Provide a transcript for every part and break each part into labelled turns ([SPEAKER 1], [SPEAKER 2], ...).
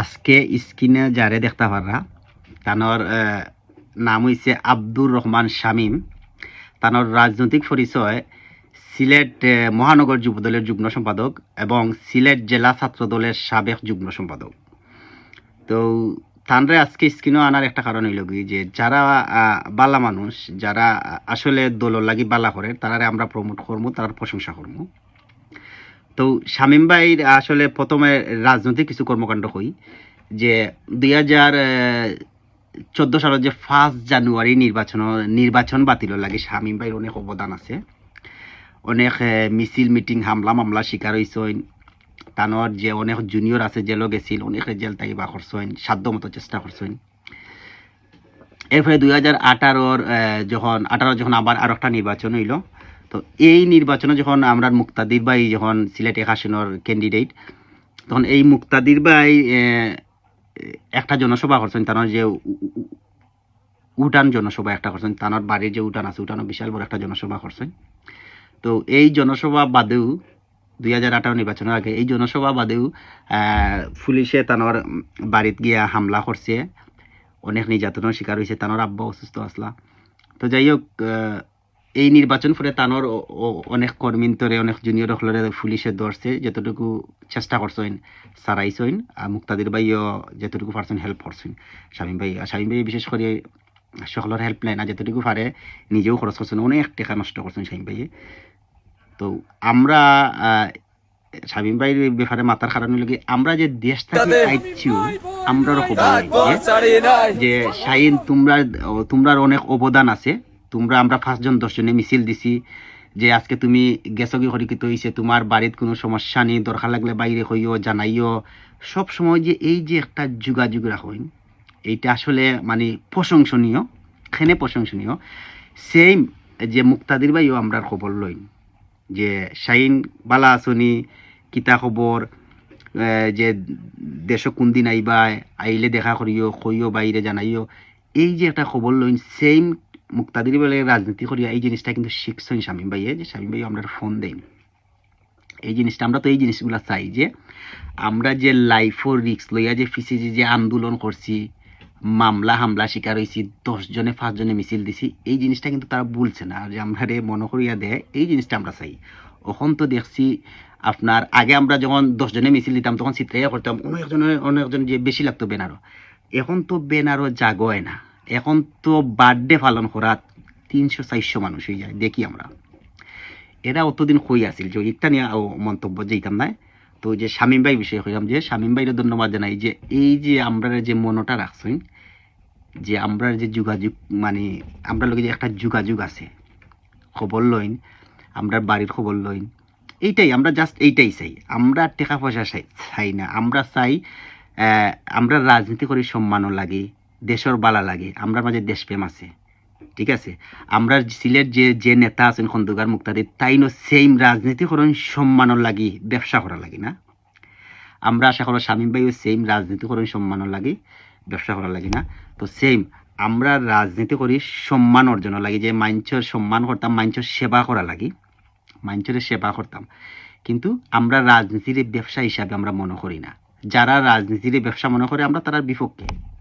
[SPEAKER 1] আজকে স্ক্রিনে যারে দেখতে পাররা, তানোর নাম হইছে আব্দুর রহমান শামীম। তানোর রাজনৈতিক পরিচয় সিলেট মহানগর যুবদলের যুগ্ম সম্পাদক এবং সিলেট জেলা ছাত্র দলের সাবেক যুগ্ম সম্পাদক। তো তানরে আজকে স্ক্রিনও আনার একটা কারণ হইল কি, যে যারা বালা মানুষ, যারা আসলে দলর লাগি বালা করে, তারারে আমরা প্রমোট করব তার প্রশংসা করব তো শামীম ভাইর আসলে প্রথমে রাজনৈতিক কিছু কর্মকাণ্ড হই, যে দুই হাজার চোদ্দ সালের যে ফার্স্ট জানুয়ারি নির্বাচন নির্বাচন বাতিল লাগে শামীম ভাইয়ের অনেক অবদান আছে। অনেক মিছিল, মিটিং, হামলা, মামলা শিকার হয়েছেন তানোর যে অনেক জুনিয়র আছে জেলও গেছিল, অনেক জেল তাই বা করছেন সাধ্য মতো চেষ্টা করছেন। এরপরে দুই হাজার আঠারোর যখন, আঠারো যখন আবার আর একটা নির্বাচন হইল তো এই নির্বাচনে যখন আমরা মুক্তাদির ভাই যখন সিলেট এক আসনের ক্যান্ডিডেট তখন এই মুক্তাদির ভাই একটা জনসভা করছেন, তার যে উ- উ- উঠান জনসভা একটা করছেন, তার বাড়ির যে উঠান আছে উঠানও বিশাল বড় একটা জনসভা করছেন। তো এই জনসভা বাদেও দুই হাজার আঠারো নির্বাচনের আগে এই জনসভা বাদেও পুলিশে তানোর বাড়িত গিয়া হামলা করছে। অনেক নির্যাতনের শিকার হয়েছে তানোর আব্বা অসুস্থ আসলা। তো যাই হোক এই নির্বাচন ফলে তানোর অনেক কর্মীন্তরে অনেক জুনিয়র হলরে পুলিশে ধরছে যতটুকু চেষ্টা করছেন সারাইছেন আর মুক্তাদির ভাইও যতটুকু পারছেন হেল্প করছেন। স্বামী ভাই আর শামীম ভাই বিশেষ করে সকলের হেল্প নেয় না যতটুকু পারে নিজেও খরচ করছেন অনেক টাকা নষ্ট করছেন স্বামী ভাইয়ে তো আমরা শামীম ভাইয়ের ব্যাপারে মাথার কারণ হলো কি আমরা যে দেশ থেকে আইছি আমরা যে শাহিন তোমরা তোমরার অনেক অবদান আছে তোমরা আমরা পাঁচজন, দশজনে মিছিল দিছি যে আজকে তুমি গেছো কি হরিকিত হইছে, তোমার বাড়িত কোনো সমস্যা নেই, দরকার লাগলে বাইরে হইও, জানাইও। সব সময় যে এই যে একটা যোগাযোগ রাখেন, এইটা আসলে মানে প্রশংসনীয় খেনে প্রশংসনীয়। সেম যে মুক্তাদির ভাইও আমরা খবর লইন, যে শাহিন বালা আসনি কিতা খবর যে দেশ কোন দিন আইবা আইলে দেখা করিও কইও বাইরে জানাইও। এই যে একটা খবর লইন সেম মুক্তাদির বেলে রাজনীতি করিয়া এই জিনিসটা কিন্তু শিখছেন শামীম ভাইয়ে, যে শামীম ভাই আমরা ফোন দেন এই জিনিসটা, আমরা তো এই জিনিসগুলা চাই যে আমরা যে লাইফর রিক্স লইয়া যে ফিসি যে আন্দোলন করছি, মামলা হামলা শিকার হয়েছি দশজনে পাঁচজনে মিছিল দিছি, এই জিনিসটা কিন্তু তারা বলছে না। যে আমরা রে মনে করিয়া দেয়, এই জিনিসটা আমরা চাই। এখন তো দেখছি আপনার, আগে আমরা যখন দশজনে মিছিল দিতাম, তখন চিত্রাইয়া করতাম অনেকজনে অনেকজন যে বেশি লাগতো বেনারও। এখন তো বেনারও জাগয় না। এখন তো বার্থডে পালন করা তিনশো, চারশো মানুষ হয়ে যায়, দেখি আমরা। এরা অতদিন কই আছিল? যে একটা নিয়ে মন্তব্য যেতাম না তো যে শামীম ভাই বিষয়ে কইলাম যে, শামীম ভাইরে ধন্যবাদ জানাই যে, এই যে আমরা যে মনটা রাখছেন, যে আমরা যে যোগাযোগ মানে আমরা লোকে যে একটা যোগাযোগ আছে, খবর লইন আমরা বাড়ির খবর লইন, এইটাই, আমরা জাস্ট এইটাই চাই। আমরা টাকা পয়সা চাই চাই না। আমরা চাই আমরা রাজনীতি করি সম্মানও লাগে দেশের বালা লাগে আমরা মাঝে দেশপ্রেম আছে, ঠিক আছে? আমরা সিলেট যে যে নেতা আছেন খন্দকার মুক্তাদি তাইনো সেম রাজনীতি করেন সম্মানও লাগি, ব্যবসা করা লাগে না। আমরা আশা করো শামীম ভাইও সেম রাজনীতি করেন সম্মানও লাগে, ব্যবসা করা লাগে না। তো সেম আমরা রাজনীতি করি, সম্মান অর্জন লাগে, যে মাঞ্চর সম্মান করতাম, মাঞ্চর সেবা করা লাগে মাঞ্চরের সেবা করতাম। কিন্তু আমরা রাজনীতির ব্যবসা হিসাবে আমরা মনে করি না। যারা রাজনীতির ব্যবসা মনে করে, আমরা তার বিপক্ষে।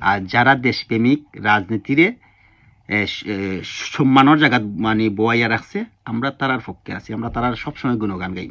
[SPEAKER 1] আর যারা দেশপ্রেমিক রাজনীতিরে সম্মানর জায়গা মানে বয়াইয়া রাখছে, আমরা তারার পক্ষে আছি, আমরা তারার সবসময় গুণগান গাই